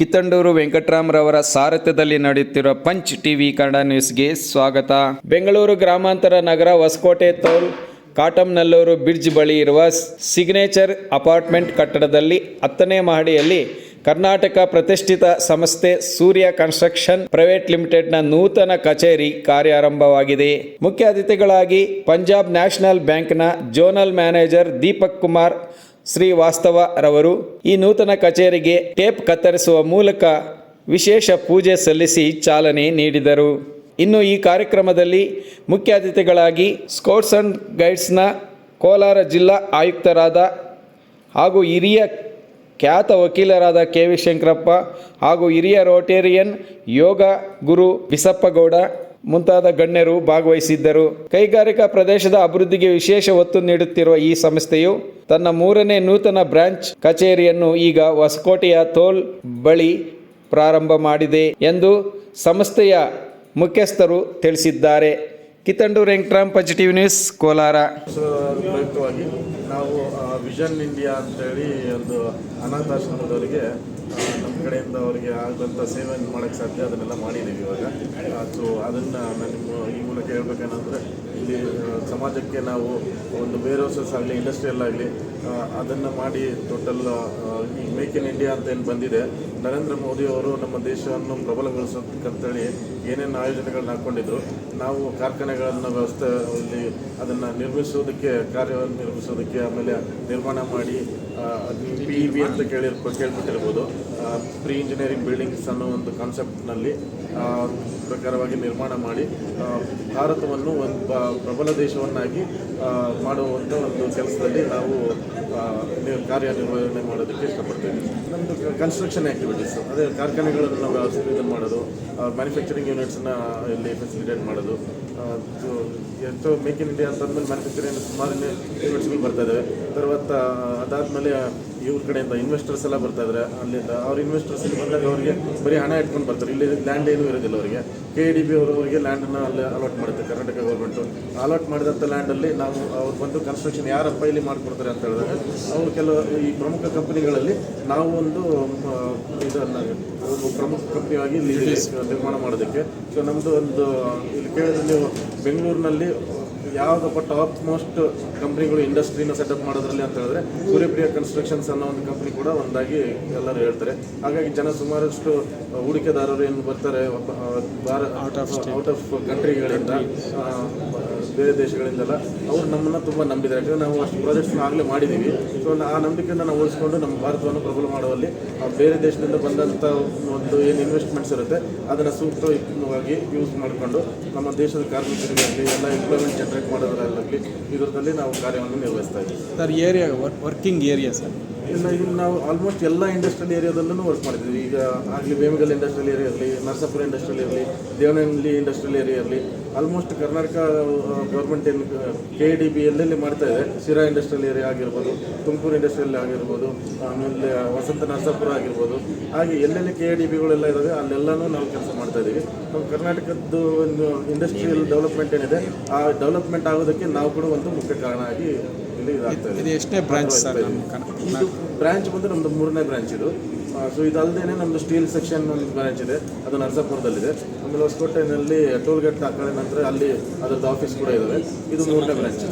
ಕಿತ್ತಂಡೂರು ವೆಂಕಟರಾಮರವರ ಸಾರಥ್ಯದಲ್ಲಿ ನಡೆಯುತ್ತಿರುವ punch TV Kannada ನ್ಯೂಸ್ಗೆ ಸ್ವಾಗತ. ಬೆಂಗಳೂರು ಗ್ರಾಮಾಂತರ ನಗರ ಹೊಸಕೋಟೆ ತೋಲ್, ಕಾಟಂನಲ್ಲೂರು ಬ್ರಿಡ್ಜ್ ಬಳಿ ಇರುವ ಸಿಗ್ನೇಚರ್ ಅಪಾರ್ಟ್ಮೆಂಟ್ ಕಟ್ಟಡದಲ್ಲಿ ಹತ್ತನೇ ಮಹಡಿಯಲ್ಲಿ ಕರ್ನಾಟಕ ಪ್ರತಿಷ್ಠಿತ ಸಂಸ್ಥೆ ಸೂರ್ಯ ಕನ್ಸ್ಟ್ರಕ್ಷನ್ ಪ್ರೈವೇಟ್ ಲಿಮಿಟೆಡ್ನ ನೂತನ ಕಚೇರಿ ಕಾರ್ಯಾರಂಭವಾಗಿದೆ. ಮುಖ್ಯ ಅತಿಥಿಗಳಾಗಿ ಪಂಜಾಬ್ ನ್ಯಾಷನಲ್ ಬ್ಯಾಂಕ್ನ ಜೋನಲ್ ಮ್ಯಾನೇಜರ್ ದೀಪಕ್ ಕುಮಾರ್ ಶ್ರೀವಾಸ್ತವ ರವರು ಈ ನೂತನ ಕಚೇರಿಗೆ ಟೇಪ್ ಕತ್ತರಿಸುವ ಮೂಲಕ ವಿಶೇಷ ಪೂಜೆ ಸಲ್ಲಿಸಿ ಚಾಲನೆ ನೀಡಿದರು. ಇನ್ನು ಈ ಕಾರ್ಯಕ್ರಮದಲ್ಲಿ ಮುಖ್ಯ ಅತಿಥಿಗಳಾಗಿ ಸ್ಕೌಟ್ಸ್ ಅಂಡ್ ಗೈಡ್ಸ್ನ ಕೋಲಾರ ಜಿಲ್ಲಾ ಆಯುಕ್ತರಾದ ಹಾಗೂ ಹಿರಿಯ ಖ್ಯಾತ ವಕೀಲರಾದ ಕೆ ವಿ ಶಂಕರಪ್ಪ ಹಾಗೂ ಹಿರಿಯ ರೋಟೇರಿಯನ್ ಯೋಗ ಗುರು ಬಿಸಪ್ಪಗೌಡ ಮುಂತಾದ ಗಣ್ಯರು ಭಾಗವಹಿಸಿದ್ದರು. ಕೈಗಾರಿಕಾ ಪ್ರದೇಶದ ಅಭಿವೃದ್ಧಿಗೆ ವಿಶೇಷ ಒತ್ತು ನೀಡುತ್ತಿರುವ ಈ ಸಂಸ್ಥೆಯು ತನ್ನ ಮೂರನೇ ನೂತನ ಬ್ರಾಂಚ್ ಕಚೇರಿಯನ್ನು ಈಗ ಹೊಸಕೋಟೆಯ ತೋಲ್ ಬಳಿ ಪ್ರಾರಂಭ ಮಾಡಿದೆ ಎಂದು ಸಂಸ್ಥೆಯ ಮುಖ್ಯಸ್ಥರು ತಿಳಿಸಿದ್ದಾರೆ. Kittanduru Venkataram positive news, Kolar. ನಾವು ವಿಷನ್ ಇಂಡಿಯಾ ಅಂತೇಳಿ ಒಂದು ಅನಾಥಾಶ್ರಮದವರಿಗೆ ನಮ್ಮ ಕಡೆಯಿಂದ ಅವರಿಗೆ ಆಗುವಂಥ ಸೇವೆಯನ್ನು ಮಾಡೋಕ್ಕೆ ಸಾಧ್ಯ ಅದನ್ನೆಲ್ಲ ಮಾಡಿದ್ದೀವಿ ಇವಾಗ. ಸೊ ಅದನ್ನು ನಾನು ಈ ಮೂಲಕ ಹೇಳ್ಬೇಕೇನಂದರೆ ಇಲ್ಲಿ ಸಮಾಜಕ್ಕೆ ನಾವು ಒಂದು ವೇರ್ ಆಗಲಿ ಇಂಡಸ್ಟ್ರಿಯಲ್ ಆಗಲಿ ಅದನ್ನು ಮಾಡಿ ಟೋಟಲ್ ಈ ಮೇಕ್ ಇನ್ ಇಂಡಿಯಾ ಅಂತ ಏನು ಬಂದಿದೆ, ನರೇಂದ್ರ ಮೋದಿ ಅವರು ನಮ್ಮ ದೇಶವನ್ನು ಪ್ರಬಲಗೊಳಿಸೋದಕ್ಕಂತೇಳಿ ಏನೇನು ಆಯೋಜನೆಗಳನ್ನ ಹಾಕ್ಕೊಂಡಿದ್ರು ನಾವು ಕಾರ್ಖಾನೆಗಳನ್ನು ವ್ಯವಸ್ಥೆ ಇಲ್ಲಿ ಅದನ್ನು ನಿರ್ಮಿಸೋದಕ್ಕೆ, ಕಾರ್ಯವನ್ನು ನಿರ್ಮಿಸೋದಕ್ಕೆ ಆಮೇಲೆ ನಿರ್ಮಾಣ ಮಾಡಿ ಪಿ ಇ ಬಿ ಅಂತ ಕೇಳಿರ್ಬೋ ಕೇಳ್ಬಿಟ್ಟಿರ್ಬೋದು ಪ್ರೀ ಇಂಜಿನಿಯರಿಂಗ್ ಬಿಲ್ಡಿಂಗ್ಸ್ ಅನ್ನೋ ಒಂದು ಕಾನ್ಸೆಪ್ಟ್ನಲ್ಲಿ ಪ್ರಕಾರವಾಗಿ ನಿರ್ಮಾಣ ಮಾಡಿ ಭಾರತವನ್ನು ಒಂದು ಪ್ರಬಲ ದೇಶವನ್ನಾಗಿ ಮಾಡುವಂಥ ಒಂದು ಕೆಲಸದಲ್ಲಿ ನಾವು ಕಾರ್ಯನಿರ್ವಹಣೆ ಮಾಡೋದಕ್ಕೆ ಇಷ್ಟಪಡ್ತೇವೆ. ನಮ್ಮದು ಕನ್ಸ್ಟ್ರಕ್ಷನ್ ಆ್ಯಕ್ಟಿವಿಟೀಸ್ ಅದೇ ಕಾರ್ಖಾನೆಗಳನ್ನು ನಾವು ಇದನ್ನು ಮಾಡೋದು ಮ್ಯಾನುಫ್ಯಾಕ್ಚರಿಂಗ್ ಯೂನಿಟ್ಸನ್ನ ಇಲ್ಲಿ ಫೆಸಿಲಿಟೇಟ್ ಮಾಡೋದು ಎಷ್ಟೋ ಮೇಕ್ ಇನ್ ಇಂಡಿಯಾ ಅಂತಂದಮೇಲೆ ಮ್ಯಾನುಫ್ಯಾಕ್ಚರಿಂಗ್ ಸುಮಾರು ಯೂನಿಟ್ಸ್ಗಳು ಬರ್ತಾ ಇದ್ದಾವೆ ತರ್ವಾತ ಅದಾದಮೇಲೆ ಇವ್ರ ಕಡೆಯಿಂದ ಇನ್ವೆಸ್ಟರ್ಸ್ ಎಲ್ಲ ಬರ್ತಾ ಇದ್ದಾರೆ ಅಲ್ಲಿಂದ ಅವ್ರ ಇನ್ವೆಸ್ಟರ್ಸ್ ಇಲ್ಲಿ ಬಂದಾಗ ಅವರಿಗೆ ಬರೀ ಹಣ ಇಟ್ಕೊಂಡು ಬರ್ತಾರೆ. ಇಲ್ಲಿ ಲ್ಯಾಂಡ್ ಏನೂ ಇರೋದಿಲ್ಲ ಅವರಿಗೆ. ಕೆ ಡಿ ಬಿ ಅವರು ಅವರಿಗೆ ಲ್ಯಾಂಡನ್ನು ಅಲ್ಲಿ ಅಲಾಟ್ ಮಾಡುತ್ತೆ. ಕರ್ನಾಟಕ ಗೌರ್ಮೆಂಟು ಅಲಾಟ್ ಮಾಡಿದಂಥ ಲ್ಯಾಂಡಲ್ಲಿ ನಾವು ಅವ್ರು ಬಂದು ಕನ್ಸ್ಟ್ರಕ್ಷನ್ ಯಾರಪ್ಪ ಇಲ್ಲಿ ಮಾಡಿಕೊಡ್ತಾರೆ ಅಂತ ಹೇಳಿದಾಗ ಅವರು ಕೆಲವು ಈ ಪ್ರಮುಖ ಕಂಪನಿಗಳಲ್ಲಿ ನಾವು ಒಂದು ಇದನ್ನು ಒಂದು ಪ್ರಮುಖ ಕಂಪ್ನಿಯಾಗಿ ಇಲ್ಲಿ ನಿರ್ಮಾಣ ಮಾಡೋದಕ್ಕೆ. ಸೊ ನಮ್ಮದು ಒಂದು ಇಲ್ಲಿ ಕೇಳಿದ್ರೆ ನೀವು ಬೆಂಗಳೂರಿನಲ್ಲಿ ಯಾವುದಪ್ಪ ಟಾಪ್ ಮೋಸ್ಟ್ ಕಂಪ್ನಿಗಳು ಇಂಡಸ್ಟ್ರಿನ ಸೆಟಪ್ ಮಾಡೋದ್ರಲ್ಲಿ ಅಂತ ಹೇಳಿದ್ರೆ ಸೂರ್ಯಪ್ರಿಯ ಕನ್ಸ್ಟ್ರಕ್ಷನ್ಸ್ ಅನ್ನೋ ಒಂದು ಕಂಪ್ನಿ ಕೂಡ ಒಂದಾಗಿ ಎಲ್ಲರೂ ಹೇಳ್ತಾರೆ. ಹಾಗಾಗಿ ಜನ ಸುಮಾರಷ್ಟು ಹೂಡಿಕೆದಾರರು ಏನು ಬರ್ತಾರೆ ಔಟ್ ಆಫ್ ಕಂಟ್ರಿಗಳಿಂದ ಬೇರೆ ದೇಶಗಳಿಂದೆಲ್ಲ ಅವರು ನಮ್ಮನ್ನು ತುಂಬ ನಂಬಿದ್ದಾರೆ. ಯಾಕಂದರೆ ನಾವು ಅಷ್ಟು ಪ್ರಾಜೆಕ್ಟ್ಸ್ನ ಆಗಲೇ ಮಾಡಿದ್ದೀವಿ ಸೊ ಆ ನಂಬಿಕೆಯನ್ನು ನಾವು ಉಳಿಸ್ಕೊಂಡು ನಮ್ಮ ಭಾರತವನ್ನು ಪ್ರಬಲ ಮಾಡುವಲ್ಲಿ ಆ, ಬೇರೆ ದೇಶದಿಂದ ಬಂದಂಥ ಒಂದು ಏನು ಇನ್ವೆಸ್ಟ್ಮೆಂಟ್ಸ್ ಇರುತ್ತೆ ಅದನ್ನು ಸೂಕ್ತವಾಗಿ ಯೂಸ್ ಮಾಡಿಕೊಂಡು ನಮ್ಮ ದೇಶದ ಕಾರ್ಮಿಕರಿಗಾಗಲಿ ಎಲ್ಲ ಎಂಪ್ಲಾಯ್ಮೆಂಟ್ ಜನರೇಟ್ ಮಾಡೋದ್ರಲ್ಲಾಗಲಿ ಇದರಲ್ಲಿ ನಾವು ಕಾರ್ಯವನ್ನು ನಿರ್ವಹಿಸ್ತಾ ಇದ್ದೀವಿ. Sir area working area sir ಇನ್ನು ಇಲ್ಲಿ ನಾವು ಆಲ್ಮೋಸ್ಟ್ ಎಲ್ಲ ಇಂಡಸ್ಟ್ರಿಯಲ್ ಏರಿಯಾದಲ್ಲೂ ವರ್ಕ್ ಮಾಡಿದ್ದೀವಿ ಈಗ ಆಗಲಿ ಬೇಮಗಲ್ ಇಂಡಸ್ಟ್ರಿಯಲ್ ಏರಿಯಾ ಇರಲಿ, ನರಸಾಪುರ ಇಂಡಸ್ಟ್ರಿಯಲ್ ಇರಲಿ ದೇವನಹಳ್ಳಿ ಇಂಡಸ್ಟ್ರಿಯಲ್ ಏರಿಯಾ ಇರಲಿ ಆಲ್ಮೋಸ್ಟ್ ಕರ್ನಾಟಕ ಗೌರ್ಮೆಂಟ್ ಏನು ಕೆ ಡಿ ಬಿ ಎಲ್ಲೆಲ್ಲಿ ಮಾಡ್ತಾ ಇದೆ ಶಿರಾ ಇಂಡಸ್ಟ್ರಿಯಲ್ ಏರಿಯಾ ಆಗಿರ್ಬೋದು ತುಮಕೂರು ಇಂಡಸ್ಟ್ರಿಯಲ್ ಆಗಿರ್ಬೋದು, ಆಮೇಲೆ ವಸಂತ ನರಸಾಪುರ ಆಗಿರ್ಬೋದು, ಹಾಗೆ ಎಲ್ಲೆಲ್ಲಿ ಕೆ ಡಿ ಬಿಗಳೆಲ್ಲ ಇದ್ದಾವೆ ಅಲ್ಲೆಲ್ಲನೂ ನಾವು ಕೆಲಸ ಮಾಡ್ತಾ ಇದ್ದೀವಿ ಕರ್ನಾಟಕದ್ದು ಒಂದು ಇಂಡಸ್ಟ್ರಿಯಲ್ ಡೆವಲಪ್ಮೆಂಟ್ ಏನಿದೆ, ಆ ಡೆವಲಪ್ಮೆಂಟ್ ಆಗೋದಕ್ಕೆ ನಾವು ಕೂಡ ಒಂದು ಮುಖ್ಯ ಕಾರಣ ಆಗಿ ಇದೆ ಎಷ್ಟನೇ ಬ್ರಾಂಚ್ ಸರ್ ಇದು ಬ್ರಾಂಚ್ ಬಂದು ನಮ್ಮದು ಮೂರನೇ ಬ್ರಾಂಚ್ ಇದು. ಸೊ ಇದಲ್ಲದೆ ನಮ್ಮದು ಸ್ಟೀಲ್ ಸೆಕ್ಷನ್ ಒಂದು ಬ್ರಾಂಚ್ ಇದೆ. ಅದು ನರಸಾಪುರದಲ್ಲಿದೆ. ಆಮೇಲೆ ಹೊಸಕೋಟೆನಲ್ಲಿ ಟೋಲ್ ಗೇಟ್ ಆ ನಂತರ ಅಲ್ಲಿ ಅದರದ್ದು ಆಫೀಸ್ ಕೂಡ ಇದ್ದಾವೆ ಇದು ಮೂರನೇ ಬ್ರಾಂಚ್.